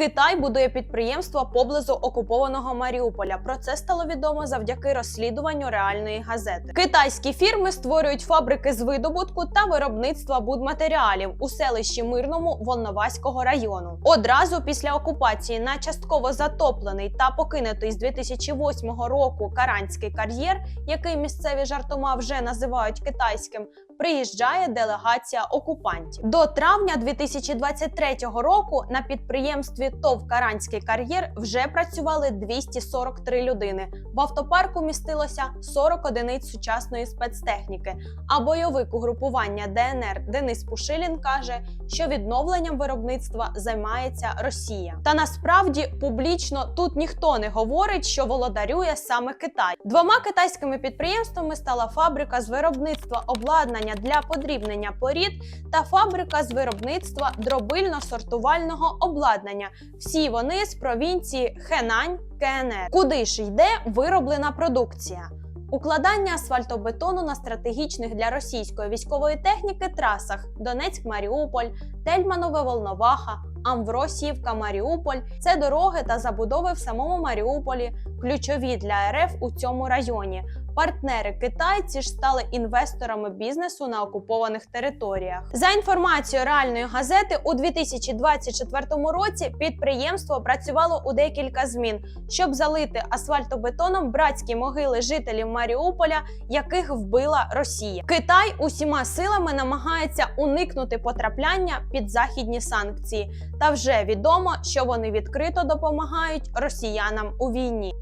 Китай будує підприємство поблизу окупованого Маріуполя. Про це стало відомо завдяки розслідуванню реальної газети. Китайські фірми створюють фабрики з видобутку та виробництва будматеріалів у селищі Мирному Волноваського району. Одразу після окупації на частково затоплений та покинутий з 2008 року Каранський кар'єр, який місцеві жартома вже називають китайським, приїжджає делегація окупантів. До травня 2023 року на підприємстві ТОВ Каранський кар'єр вже працювали 243 людини. В автопарку містилося 40 одиниць сучасної спецтехніки. А бойовик угрупування ДНР Денис Пушилін каже, що відновленням виробництва займається Росія. Та насправді публічно тут ніхто не говорить, що володарює саме Китай. Двома китайськими підприємствами стала фабрика з виробництва обладнання для подрібнення порід та фабрика з виробництва дробильно-сортувального обладнання. Всі вони з провінції Хенань, КНР. Куди ж йде вироблена продукція? Укладання асфальтобетону на стратегічних для російської військової техніки трасах Донецьк-Маріуполь, Тельманове Волноваха, Амвросіївка, Маріуполь це дороги та забудови в самому Маріуполі, ключові для РФ у цьому районі. Партнери китайці ж стали інвесторами бізнесу на окупованих територіях. За інформацією реальної газети, у 2024 році підприємство працювало у декілька змін, щоб залити асфальтобетоном братські могили жителів Маріуполя, яких вбила Росія. Китай усіма силами намагається уникнути потрапляння під західні санкції, та вже відомо, що вони відкрито допомагають росіянам у війні.